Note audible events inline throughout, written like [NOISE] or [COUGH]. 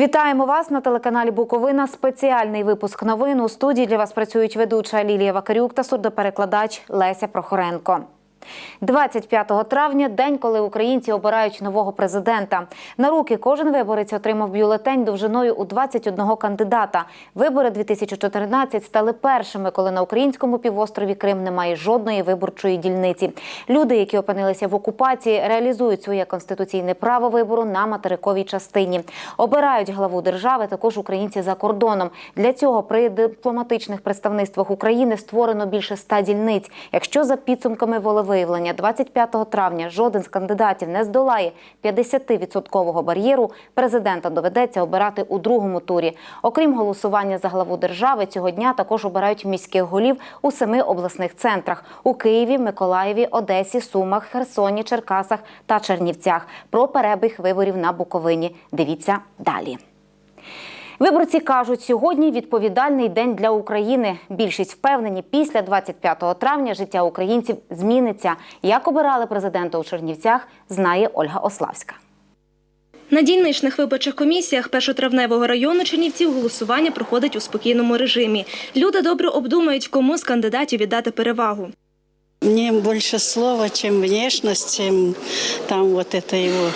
Вітаємо вас на телеканалі Буковина. Спеціальний випуск новин у студії для вас працюють ведуча Лілія Вакарюк та сурдоперекладач Леся Прохоренко. 25 травня день, коли українці обирають нового президента. На руки кожен виборець отримав бюлетень довжиною у 21 кандидата. Вибори 2014 стали першими, коли на українському півострові Крим немає жодної виборчої дільниці. Люди, які опинилися в окупації, реалізують своє конституційне право вибору на материковій частині. Обирають главу держави також українці за кордоном. Для цього при дипломатичних представництвах України створено більше ста дільниць. Якщо за підсумками волевиявлення 25 травня жоден з кандидатів не здолає 50-відсоткового бар'єру, президента доведеться обирати у другому турі. Окрім голосування за главу держави, цього дня також обирають міських голів у семи обласних центрах у Києві, Миколаєві, Одесі, Сумах, Херсоні, Черкасах та Чернівцях. Про перебіг виборів на Буковині. Дивіться далі. Виборці кажуть, сьогодні відповідальний день для України. Більшість впевнені, після 25 травня життя українців зміниться. Як обирали президента у Чернівцях, знає Ольга Ославська. На дільничних виборчих комісіях першотравневого району Чернівців голосування проходить у спокійному режимі. Люди добре обдумають, кому з кандидатів віддати перевагу. Мне больше слова, чем внешность, чем там вот это его.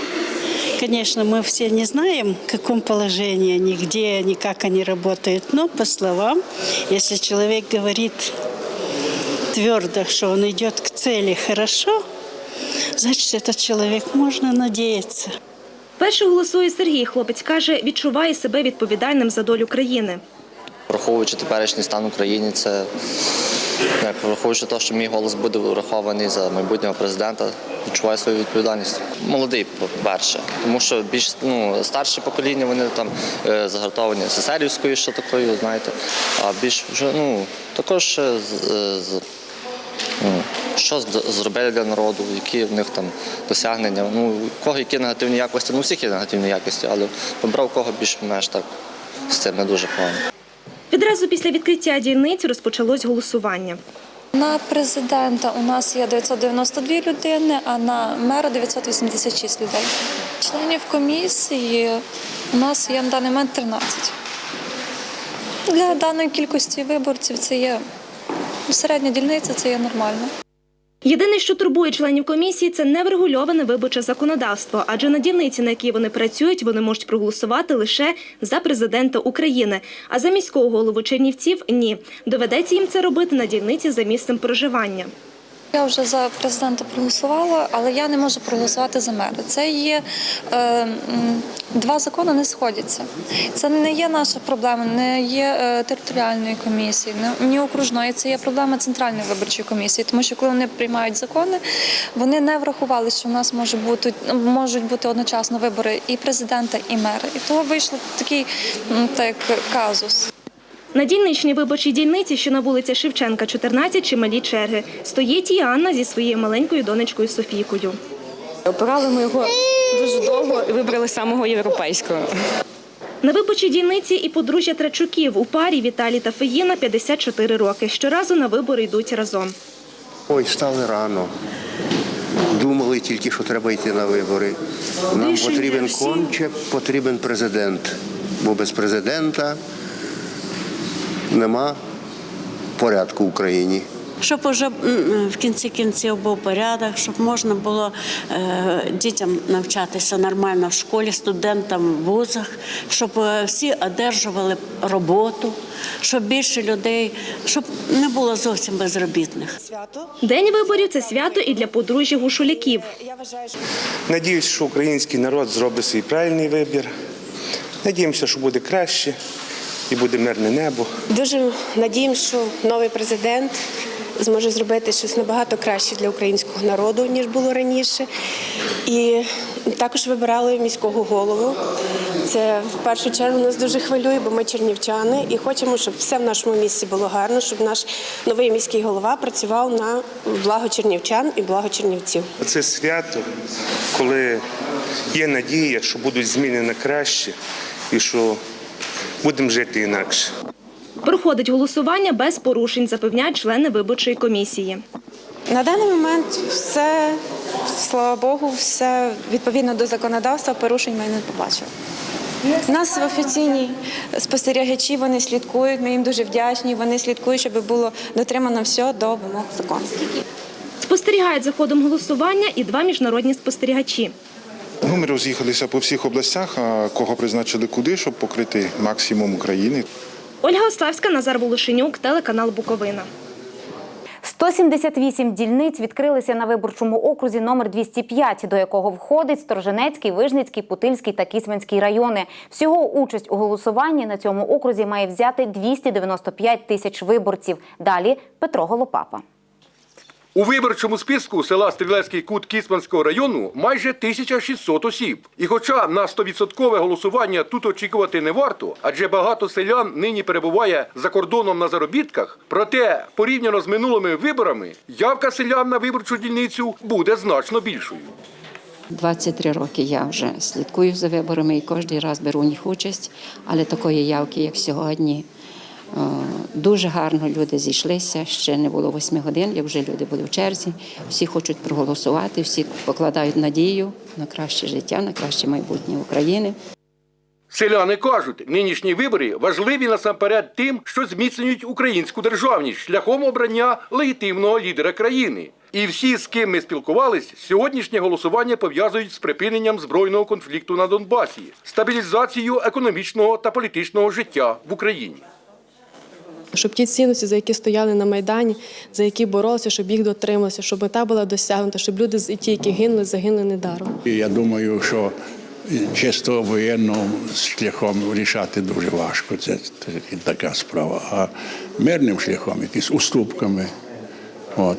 Конечно, мы все не знаем, в каком положении они, где они, как они работают. Но по словам, если человек говорит твердо, что он идет к цели хорошо, значит, этот человек можно надеяться. Перший голосує Сергій. Хлопець каже, відчуває себе відповідальним за долю країни. Враховуючи теперішній стан України, це враховуючи те, що мій голос буде врахований за майбутнього президента, відчуваю свою відповідальність. Молодий, по-перше, тому що більш ну, старше покоління вони там е, загартовані сесерівською, що такою, знаєте, а більш вже ну, також е, з, е, ну, що зробили для народу, які в них там досягнення. Ну, кого які негативні якості, ну всіх є негативні якості, але обрав кого більш-менш так з цим не дуже погано. Відразу після відкриття дільниць розпочалось голосування. На президента у нас є 992 людини, а на мера 986 людей. Членів комісії у нас є на даний момент 13. Для даної кількості виборців це є середня дільниця, це є нормально. Єдине, що турбує членів комісії, це неврегульоване виборче законодавство, адже на дільниці, на якій вони працюють, вони можуть проголосувати лише за президента України. А за міського голову Чернівців ні. Доведеться їм це робити на дільниці за місцем проживання. Я вже за президента проголосувала, але я не можу проголосувати за мера. Це є е, два закони не сходяться. Це не є наша проблема, не є е, територіальної комісії, не- ні окружної. Це є проблема центральної виборчої комісії. Тому що коли вони приймають закони, вони не врахували, що в нас може бути можуть бути одночасно вибори і президента, і мера. І того вийшло такий так казус. На дільничній виборчій дільниці, що на вулиці Шевченка, 14, чималі черги, стоїть і Анна зі своєю маленькою донечкою Софійкою. Обирали ми його дуже довго і вибрали самого європейського. На виборчій дільниці і подружжя Трачуків у парі Віталій та Феїна 54 роки. Щоразу на вибори йдуть разом. Ой, стали рано. Думали тільки, що треба йти на вибори. Нам потрібен конче, потрібен президент. Бо без президента нема порядку в Україні. Щоб уже в кінці кінців був порядок, щоб можна було е, дітям навчатися нормально в школі, студентам в вузах, щоб е, всі одержували роботу, щоб більше людей, щоб не було зовсім безробітних. День виборів це свято і для подружжя гушуляків. Надіюсь, що український народ зробить свій правильний вибір. Надіємося, що буде краще і буде мирне небо. Дуже надіємося, що новий президент зможе зробити щось набагато краще для українського народу, ніж було раніше. І також вибирали міського голову. Це в першу чергу нас дуже хвилює, бо ми чернівчани і хочемо, щоб все в нашому місті було гарно, щоб наш новий міський голова працював на благо чернівчан і благо чернівців. Це свято, коли є надія, що будуть зміни на краще і що будемо жити інакше. Проходить голосування без порушень, запевняють члени виборчої комісії. На даний момент все, слава Богу, все відповідно до законодавства, порушень ми не побачили. У нас офіційні спостерігачі, вони слідкують, ми їм дуже вдячні. Вони слідкують, щоб було дотримано все до вимог закону. Спостерігають за ходом голосування і два міжнародні спостерігачі. Ну, ми роз'їхалися по всіх областях, а кого призначили куди, щоб покрити максимум України. Ольга Ославська, Назар Волошенюк, телеканал Буковина. 178 дільниць відкрилися на виборчому окрузі номер 205, до якого входить Стороженецький, Вижницький, Путильський та Кісманський райони. Всього участь у голосуванні на цьому окрузі має взяти 295 тисяч виборців. Далі Петро Голопапа. У виборчому списку села Стрілецький кут Кіцманського району майже 1600 осіб. І хоча на 100% голосування тут очікувати не варто, адже багато селян нині перебуває за кордоном на заробітках, проте порівняно з минулими виборами явка селян на виборчу дільницю буде значно більшою. 23 роки я вже слідкую за виборами і кожен раз беру в них участь, але такої явки, як сьогодні, дуже гарно люди зійшлися. Ще не було 8 годин, як вже люди були в черзі. Всі хочуть проголосувати, всі покладають надію на краще життя, на краще майбутнє України. Селяни кажуть, нинішні вибори важливі насамперед тим, що зміцнюють українську державність шляхом обрання легітимного лідера країни. І всі, з ким ми спілкувались, сьогоднішнє голосування пов'язують з припиненням збройного конфлікту на Донбасі, стабілізацією економічного та політичного життя в Україні. Щоб ті цінності, за які стояли на Майдані, за які боролися, щоб їх дотрималися, щоб мета була досягнута, щоб люди, ті, які гинули, загинули недаром. Я думаю, що чисто воєнним шляхом рішати дуже важко. Це така справа. А мирним шляхом, якісь уступками. От.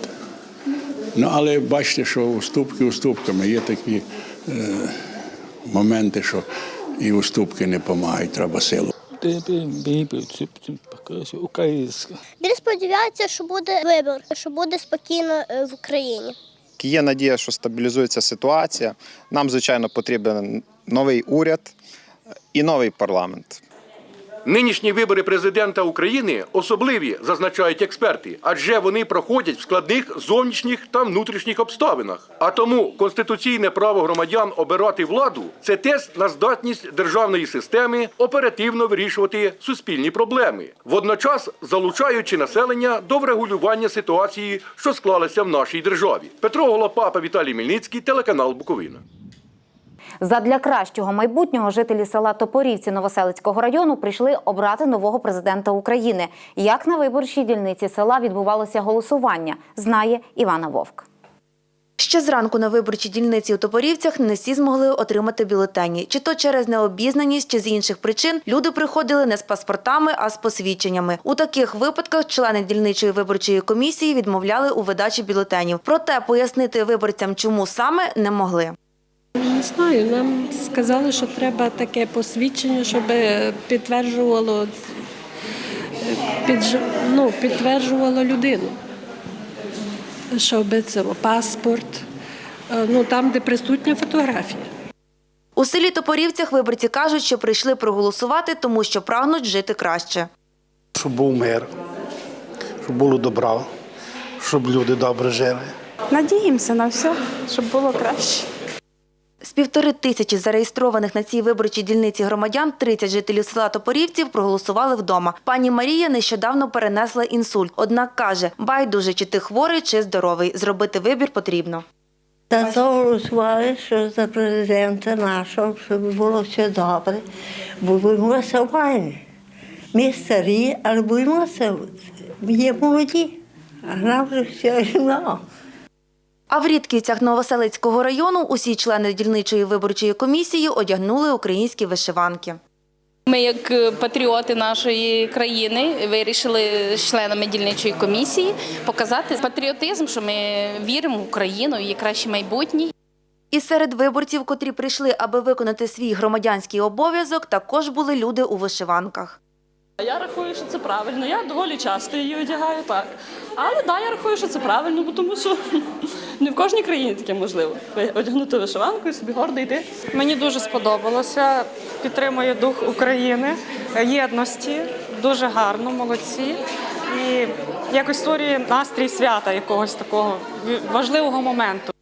Ну, але бачите, що уступки уступками є такі е, моменти, що і уступки не допомагають, треба силу. Українська. Він сподівається, що буде вибір, що буде спокійно е, в Україні. Є надія, що стабілізується ситуація. Нам, звичайно, потрібен новий уряд і новий парламент. Нинішні вибори президента України особливі, зазначають експерти, адже вони проходять в складних зовнішніх та внутрішніх обставинах. А тому конституційне право громадян обирати владу це тест на здатність державної системи оперативно вирішувати суспільні проблеми, водночас залучаючи населення до врегулювання ситуації, що склалася в нашій державі. Петро Голопапа, Віталій Мільницький, телеканал Буковина. Задля кращого майбутнього жителі села Топорівці Новоселицького району прийшли обрати нового президента України. Як на виборчій дільниці села відбувалося голосування, знає Івана Вовк. Ще зранку на виборчій дільниці у Топорівцях не всі змогли отримати бюлетені. Чи то через необізнаність, чи з інших причин люди приходили не з паспортами, а з посвідченнями. У таких випадках члени дільничої виборчої комісії відмовляли у видачі бюлетенів. Проте пояснити виборцям, чому саме не могли. Не знаю, нам сказали, що треба таке посвідчення, щоб підтверджувало, підж- ну, підтверджувало людину. Щоб це паспорт, е, ну там, де присутня фотографія. У селі Топорівцях виборці кажуть, що прийшли проголосувати, тому що прагнуть жити краще. Щоб був мир, щоб було добро, щоб люди добре жили. Надіємося на все, щоб було краще. З півтори тисячі зареєстрованих на цій виборчій дільниці громадян 30 жителів села Топорівців проголосували вдома. Пані Марія нещодавно перенесла інсульт. Однак каже, байдуже, чи ти хворий, чи здоровий. Зробити вибір потрібно. Це голосували, що за президента нашого, щоб було все добре, бо боїмося війни. Ми старі, але боїмося, є молоді, а нам вже все рівно. А в Рідківцях Новоселицького району усі члени дільничої виборчої комісії одягнули українські вишиванки. Ми, як е, патріоти нашої країни, вирішили з членами дільничої комісії показати патріотизм, що ми віримо в Україну, її краще майбутнє. І серед виборців, котрі прийшли, аби виконати свій громадянський обов'язок, також були люди у вишиванках. Я рахую, що це правильно. Я доволі часто її одягаю так. Але да, я рахую, що це правильно, бо тому що [LAUGHS] не в кожній країні таке можливо. Одягнути вишиванку і собі гордо йти. Мені дуже сподобалося. Підтримує дух України, єдності. Дуже гарно, молодці. І якось створює настрій свята якогось такого важливого моменту.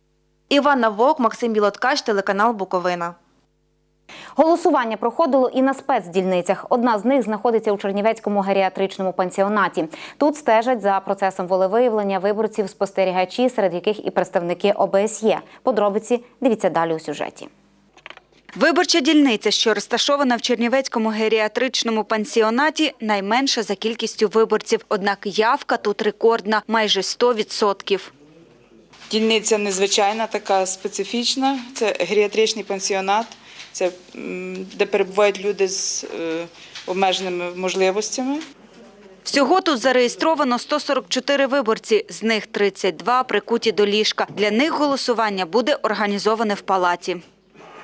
Іванна Вовк, Максим Білоткач, телеканал Буковина. Голосування проходило і на спецдільницях. Одна з них знаходиться у Чернівецькому геріатричному пансіонаті. Тут стежать за процесом волевиявлення виборців спостерігачі, серед яких і представники ОБСЄ. Подробиці дивіться далі у сюжеті. Виборча дільниця, що розташована в Чернівецькому геріатричному пансіонаті, найменша за кількістю виборців. Однак явка тут рекордна – майже 100%. Дільниця незвичайна, така специфічна. Це геріатричний пансіонат, це де перебувають люди з е, обмеженими можливостями. Всього тут зареєстровано 144 виборці, з них 32 прикуті до ліжка. Для них голосування буде організоване в палаті.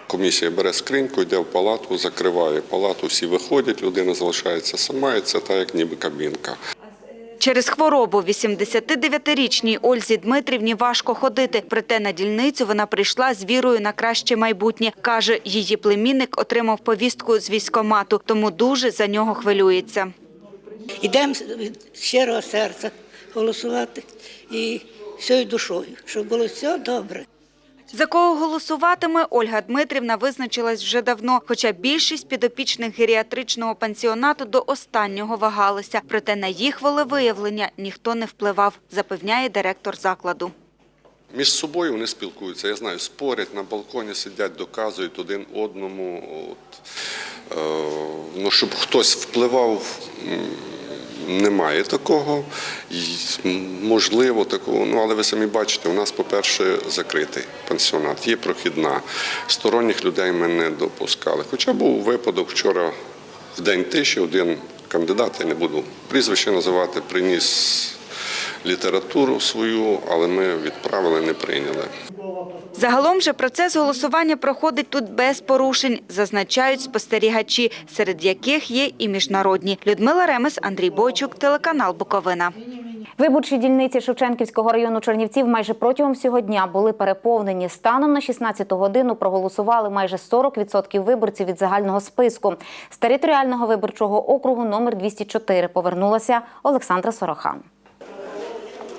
Комісія бере скриньку, йде в палату, закриває палату, всі виходять, людина залишається сама, і це так, як ніби кабінка. Через хворобу 89-річній Ользі Дмитрівні важко ходити. Проте на дільницю вона прийшла з вірою на краще майбутнє. Каже, її племінник отримав повістку з військомату, тому дуже за нього хвилюється. Йдемо від щирого серця голосувати і всією душою, щоб було все добре. За кого голосуватиме, Ольга Дмитрівна визначилась вже давно, хоча більшість підопічних геріатричного пансіонату до останнього вагалися. Проте на їх волевиявлення ніхто не впливав, запевняє директор закладу. Між собою вони спілкуються, я знаю, спорять на балконі, сидять, доказують один одному. От, е, ну, щоб хтось впливав, немає такого. Можливо, такого. Ну, але ви самі бачите, у нас, по-перше, закритий пансіонат, є прохідна. Сторонніх людей ми не допускали. Хоча був випадок вчора в день тиші, один кандидат, я не буду прізвище називати, приніс літературу свою, але ми відправили, не прийняли. Загалом же процес голосування проходить тут без порушень, зазначають спостерігачі, серед яких є і міжнародні. Людмила Ремес, Андрій Бойчук, телеканал Буковина. Виборчі дільниці Шевченківського району Чернівців майже протягом всього дня були переповнені. Станом на 16 годину проголосували майже 40% виборців від загального списку. З територіального виборчого округу номер 204 повернулася Олександра Сорохан.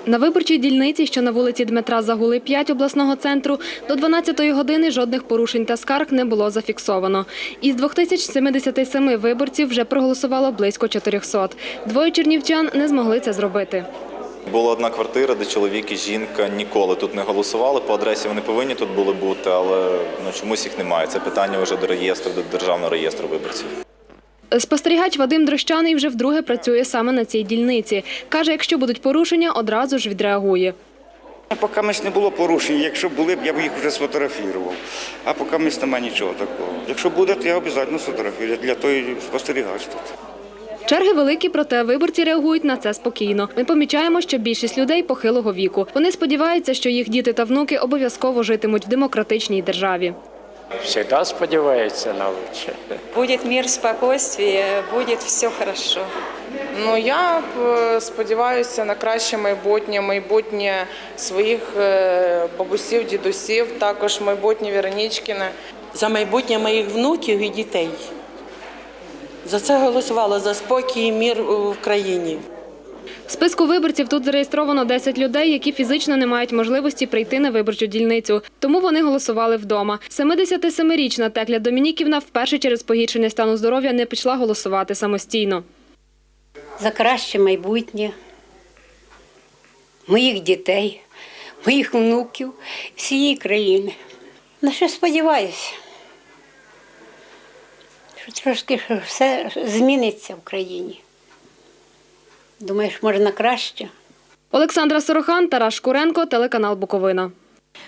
На виборчій дільниці, що на вулиці Дмитра Загули 5 обласного центру, до 12-ї години жодних порушень та скарг не було зафіксовано. Із 2077 виборців вже проголосувало близько 400. Двоє чернівчан не змогли це зробити. Була одна квартира, де чоловік і жінка ніколи тут не голосували. По адресі вони повинні тут були бути, але ну, чомусь їх немає. Це питання вже до реєстру, до державного реєстру виборців. Спостерігач Вадим Дрощаний вже вдруге працює саме на цій дільниці. Каже, якщо будуть порушення, одразу ж відреагує. Поки мись не було порушень. Якщо були б, я б їх вже сфотографував. А поки мись немає нічого такого. Якщо буде, то я обов'язково сфотографую. Для того і спостерігач тут. Черги великі, проте виборці реагують на це спокійно. Ми помічаємо, що більшість людей похилого віку. Вони сподіваються, що їх діти та внуки обов'язково житимуть в демократичній державі. Всегда сподіваються на лучше. Буде мир, спокійствие, буде все хорошо. Ну я е, сподіваюся на краще майбутнє, майбутнє своїх е, бабусів, дідусів, також майбутнє Веронічкіне. За майбутнє моїх внуків і дітей. За це голосувала за спокій і мір в країні. В списку виборців тут зареєстровано 10 людей, які фізично не мають можливості прийти на виборчу дільницю. Тому вони голосували вдома. 77-річна Текля Домініківна вперше через погіршення стану здоров'я не пішла голосувати самостійно. за краще майбутнє моїх дітей, моїх внуків, всієї країни. На що сподіваюся, що трошки все зміниться в країні. Думаєш, може на краще? Олександра Сорохан, Тарас Шкуренко, телеканал Буковина.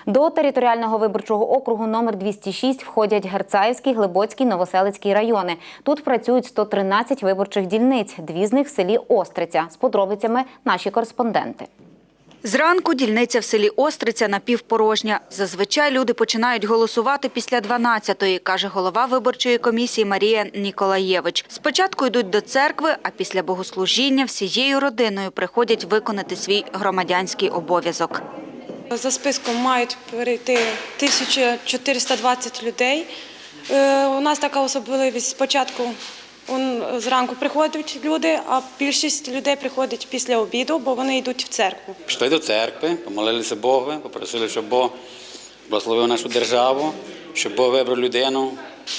До територіального виборчого округу номер 206 входять Герцаївський, Глибоцький, Новоселицький райони. Тут працюють 113 виборчих дільниць, дві з них в селі Остриця. З подробицями наші кореспонденти. Зранку дільниця в селі Остриця напівпорожня. Зазвичай люди починають голосувати після 12-ї, каже голова виборчої комісії Марія Ніколаєвич. Спочатку йдуть до церкви, а після богослужіння всією родиною приходять виконати свій громадянський обов'язок. За списком мають перейти 1420 людей. Е, У нас така особливість спочатку он, зранку приходять люди, а більшість людей приходить після обіду, бо вони йдуть в церкву. Пішли до церкви, помолилися Богу, попросили, щоб Бог благословив нашу державу щоб Бог вибрав людину,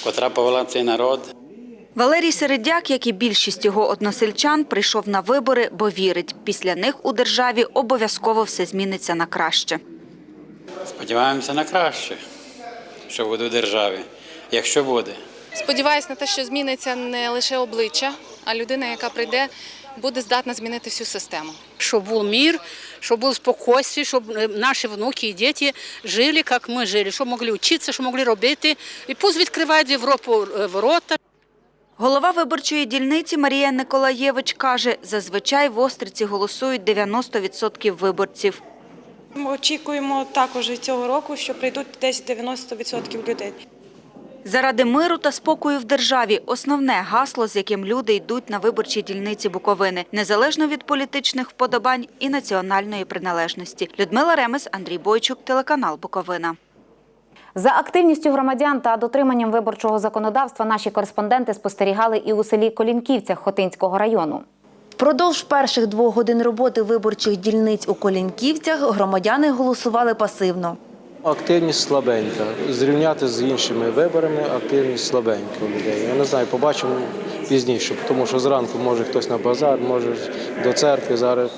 котра повела цей народ. Валерій Середяк, як і більшість його односельчан, прийшов на вибори, бо вірить, після них у державі обов'язково все зміниться на краще. Сподіваємося на краще, що буде в державі. Якщо буде. Сподіваюсь на те, що зміниться не лише обличчя, а людина, яка прийде, буде здатна змінити всю систему. Щоб був мир, щоб було спокійствие, щоб е, наші внуки і діти жили, як ми жили, щоб могли вчитися, щоб могли робити. І пусть відкривають Європу е, ворота. Голова виборчої дільниці Марія Николаєвич каже, зазвичай в Остриці голосують 90% виборців. Ми очікуємо також і цього року, що прийдуть десь 90% людей. Заради миру та спокою в державі – основне гасло, з яким люди йдуть на виборчі дільниці Буковини, незалежно від політичних вподобань і національної приналежності. Людмила Ремес, Андрій Бойчук, телеканал Буковина. За активністю громадян та дотриманням виборчого законодавства наші кореспонденти спостерігали і у селі Колінківцях Хотинського району. Впродовж перших двох годин роботи виборчих дільниць у Колінківцях громадяни голосували пасивно. Активність слабенька. Зрівняти з іншими виборами активність слабенька у людей. Я не знаю, побачимо пізніше, тому що зранку може хтось на базар, може до церкви зараз,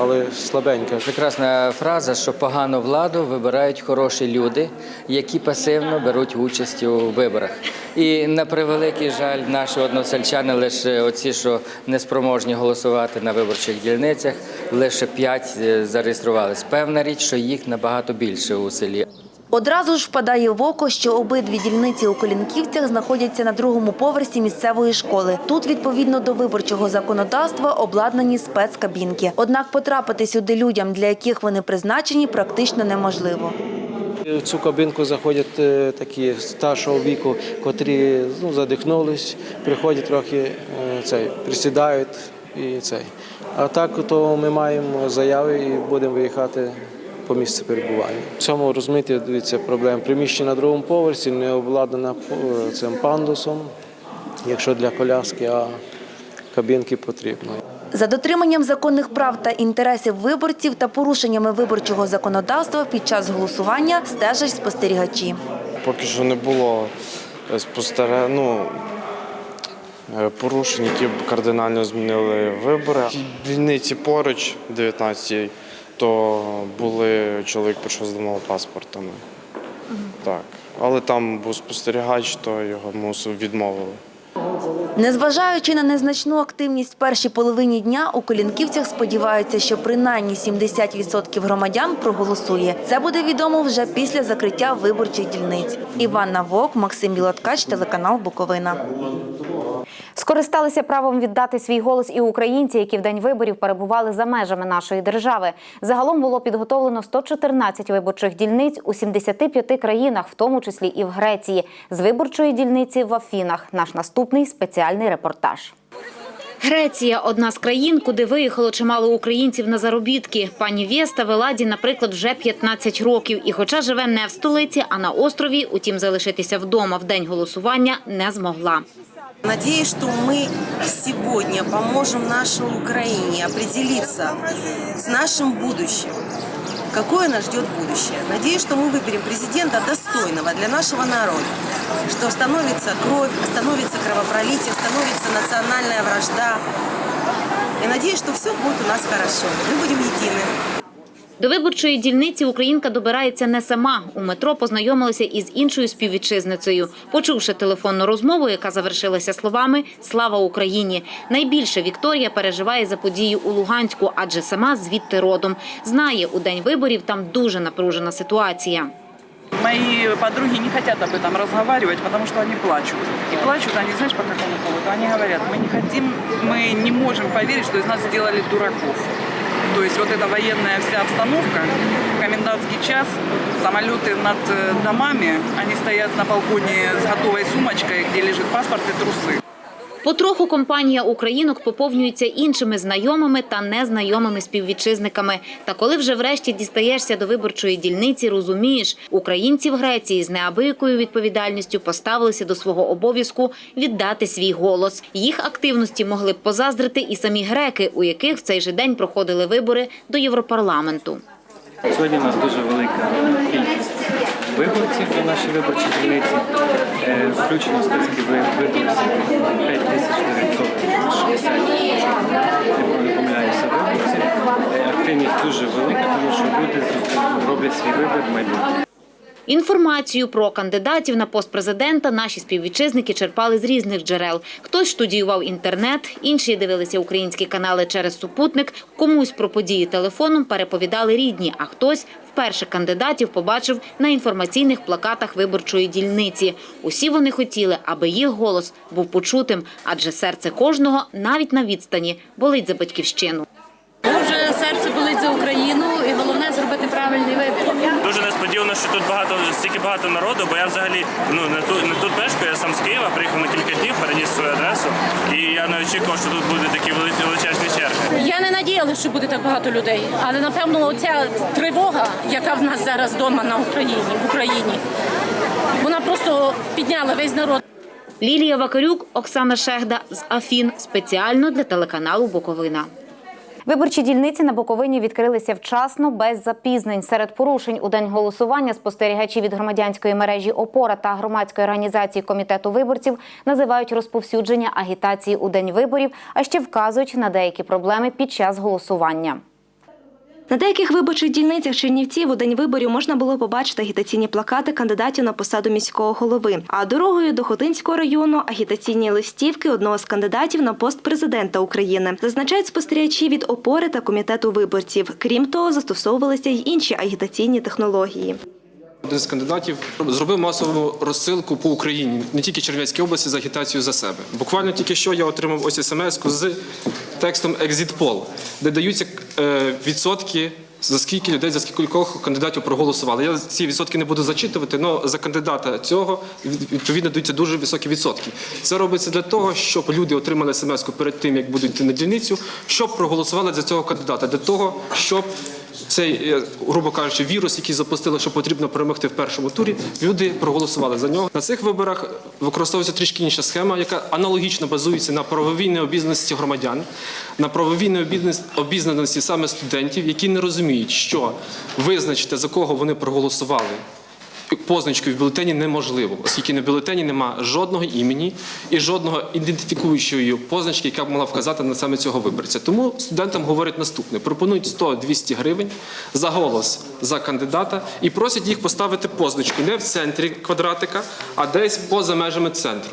але слабенька. Прекрасна фраза, що погану владу вибирають хороші люди, які пасивно беруть участь у виборах. І на превеликий жаль, наші односельчани лише оці, що неспроможні голосувати на виборчих дільницях, лише п'ять е, зареєструвались. Певна річ, що їх набагато більше у селі. Одразу ж впадає в око, що обидві дільниці у Колінківцях знаходяться на другому поверсі місцевої школи. Тут, відповідно до виборчого законодавства, обладнані спецкабінки. Однак потрапити сюди людям, для яких вони призначені, практично неможливо. В цю кабінку заходять е, такі старшого віку, котрі ну, задихнулись, приходять трохи е, цей, присідають і цей. А так то ми маємо заяви і будемо виїхати по місцю перебування. В цьому розумієте, дивіться, проблема. Приміщення на другому поверсі не обладнане е, цим пандусом, якщо для коляски, а кабінки потрібно. За дотриманням законних прав та інтересів виборців та порушеннями виборчого законодавства під час голосування стежать спостерігачі. Поки що не було е, спостере... ну, е, порушень, які б кардинально змінили вибори. В дільниці поруч, 19 то були чоловік прийшов з двома паспортами. Так. Але там був спостерігач, то його мусив відмовили. Незважаючи на незначну активність в першій половині дня, у Колінківцях сподіваються, що принаймні 70% громадян проголосує. Це буде відомо вже після закриття виборчих дільниць. Іванна Вок, Максим Білоткач, телеканал Буковина. Скористалися правом віддати свій голос і українці, які в день виборів перебували за межами нашої держави. Загалом було підготовлено 114 виборчих дільниць у 75 країнах, в тому числі і в Греції. З виборчої дільниці в Афінах. Наш наступний спеціальний репортаж. Греція одна з країн, куди виїхало чимало українців на заробітки. Пані Вєста в Еладі, наприклад, вже 15 років. І, хоча живе не в столиці, а на острові, утім, залишитися вдома в день голосування не змогла. Надеюсь, что мы сегодня поможем нашей Украине определиться с нашим будущим Какое нас ждет будущее? Надеюсь, что мы выберем президента достойного для нашего народа, что остановится кровь, остановится кровопролитие, остановится национальная вражда. И надеюсь, что все будет у нас хорошо. Мы будем едины. До виборчої дільниці українка добирається не сама. У метро познайомилася із іншою співвітчизницею. Почувши телефонну розмову, яка завершилася словами Слава Україні. Найбільше Вікторія переживає за подію у Луганську, адже сама звідти родом. Знає, у день виборів там дуже напружена ситуація. Мои подруги не хотят об этом разговаривать, потому что они плачут. И плачут они, знаешь, по какому поводу? Они говорят, мы не хотим, мы не можем поверить, что из нас сделали дураков. То есть вот эта военная вся обстановка, комендантский час, самолеты над э, домами, они стоят на балконе с готовой сумочкой, где лежит паспорт и трусы. Потроху компанія українок поповнюється іншими знайомими та незнайомими співвітчизниками. Та коли вже врешті дістаєшся до виборчої дільниці, розумієш, українці в Греції з неабиякою відповідальністю поставилися до свого обов'язку віддати свій голос. Їх активності могли б позаздрити і самі греки, у яких в цей же день проходили вибори до Європарламенту. Сьогодні у нас дуже велика кількість виборців на нашій виборчій дільниці. Е, Включено списки ви- виборців 5960, якщо не помиляюся, виборці. Активність дуже велика, тому що люди роблять свій вибір в майбутнє. Інформацію про кандидатів на пост президента наші співвітчизники черпали з різних джерел. Хтось штудіював інтернет, інші дивилися українські канали через супутник, комусь про події телефоном переповідали рідні, а хтось вперше кандидатів побачив на інформаційних плакатах виборчої дільниці. Усі вони хотіли, аби їх голос був почутим, адже серце кожного, навіть на відстані, болить за батьківщину. Дуже серце болить за Україну, і головне зробити правильний вибір. Дуже що тут багато стільки багато народу, бо я взагалі ну не тут не тут мешкаю, я сам з Києва, приїхав на кілька днів, переніс свою адресу, і я не очікував, що тут будуть такі величезні черги. Я не надіялася, що буде так багато людей, але напевно оця тривога, яка в нас зараз вдома на Україні, в Україні, вона просто підняла весь народ. Лілія Вакарюк, Оксана Шехда з Афін спеціально для телеканалу Буковина. Виборчі дільниці на Буковині відкрилися вчасно, без запізнень. Серед порушень у день голосування спостерігачі від громадянської мережі ОПОРА та громадської організації комітету виборців називають розповсюдження агітації у день виборів, а ще вказують на деякі проблеми під час голосування. На деяких виборчих дільницях Чернівців у день виборів можна було побачити агітаційні плакати кандидатів на посаду міського голови. А дорогою до Хотинського району агітаційні листівки одного з кандидатів на пост президента України. Зазначають спостерігачі від опори та комітету виборців. Крім того, застосовувалися й інші агітаційні технології. Один з кандидатів зробив масову розсилку по Україні, не тільки Чернівецькій області, з агітацією за себе. Буквально тільки що я отримав ось смс з текстом Poll, де даються е, відсотки. За скільки людей, за скількох кандидатів проголосували. Я ці відсотки не буду зачитувати, але за кандидата цього від- відповідно даються дуже високі відсотки. Це робиться для того, щоб люди отримали смс перед тим, як будуть йти на дільницю, щоб проголосували за цього кандидата, для того, щоб цей, е, грубо кажучи, вірус, який запустили, що потрібно перемогти в першому турі, люди проголосували за нього. На цих виборах використовується трішки інша схема, яка аналогічно базується на правовій необізнаності громадян, на правовій необізнаності- обізнаності саме студентів, які не розуміють, що визначити за кого вони проголосували. Позначкою в бюлетені неможливо, оскільки на бюлетені нема жодного імені і жодного ідентифікуючої позначки, яка б могла вказати на саме цього виборця. Тому студентам говорять наступне: пропонують 100-200 гривень за голос за кандидата і просять їх поставити позначку не в центрі квадратика, а десь поза межами центру.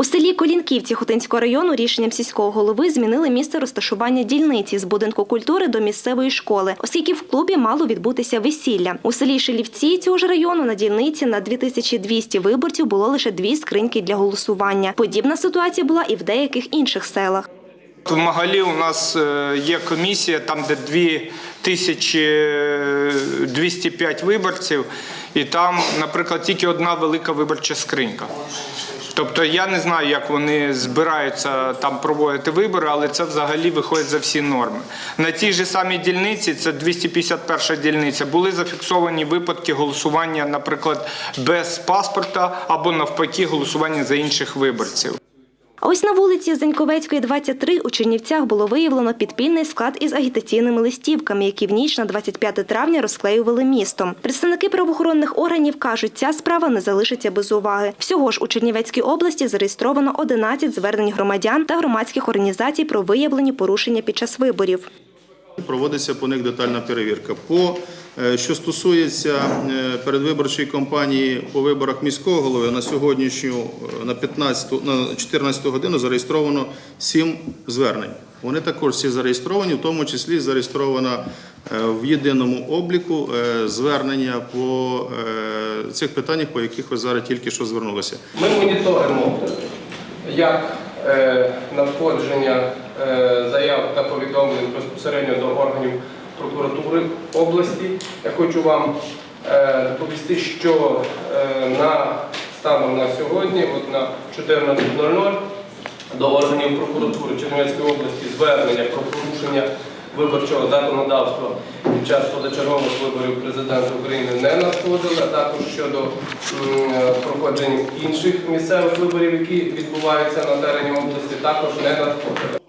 У селі Колінківці Хотинського району рішенням сільського голови змінили місце розташування дільниці з будинку культури до місцевої школи, оскільки в клубі мало відбутися весілля. У селі Шелівці цього ж району на дільниці на 2200 виборців було лише дві скриньки для голосування. Подібна ситуація була і в деяких інших селах. В Магалі у нас е, є комісія, там де 2205 виборців, і там, наприклад, тільки одна велика виборча скринька. Тобто я не знаю, як вони збираються там проводити вибори, але це взагалі виходить за всі норми. На тій же самій дільниці, це 251 дільниця, були зафіксовані випадки голосування, наприклад, без паспорта або навпаки голосування за інших виборців. Ось на вулиці Заньковецької, 23 у Чернівцях було виявлено підпільний склад із агітаційними листівками, які в ніч на 25 травня розклеювали містом. Представники правоохоронних органів кажуть, ця справа не залишиться без уваги. Всього ж у Чернівецькій області зареєстровано 11 звернень громадян та громадських організацій про виявлені порушення під час виборів. Проводиться по них детальна перевірка. По е, що стосується е, передвиборчої кампанії по виборах міського голови, на сьогоднішню е, на 15 на 14 годину зареєстровано 7 звернень. Вони також всі зареєстровані, в тому числі зареєстровано в єдиному обліку звернення по цих питаннях, по яких ви зараз тільки що звернулися. Ми моніторимо як надходження заяв та повідомлень безпосередньо до органів прокуратури області. Я хочу вам е, доповісти, що е, на станом на сьогодні, от на 14.00, до органів прокуратури Чернівецької області звернення про порушення виборчого законодавства під час позачергових виборів президента України не надходили, а також щодо е, проходження інших місцевих виборів, які відбуваються на терені області, також не надходили.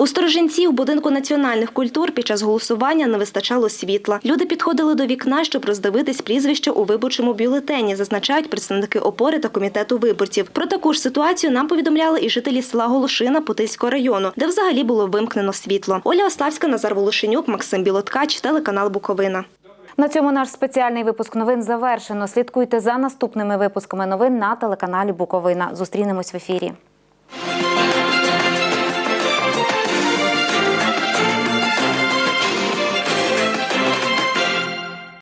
У Сторожинці у будинку національних культур під час голосування не вистачало світла. Люди підходили до вікна, щоб роздивитись прізвище у виборчому бюлетені, зазначають представники опори та комітету виборців. Про таку ж ситуацію нам повідомляли і жителі села Голошина Путильського району, де взагалі було вимкнено світло. Оля Ославська, Назар Волошенюк, Максим Білоткач, телеканал Буковина. На цьому наш спеціальний випуск новин завершено. Слідкуйте за наступними випусками новин на телеканалі Буковина. Зустрінемось в ефірі.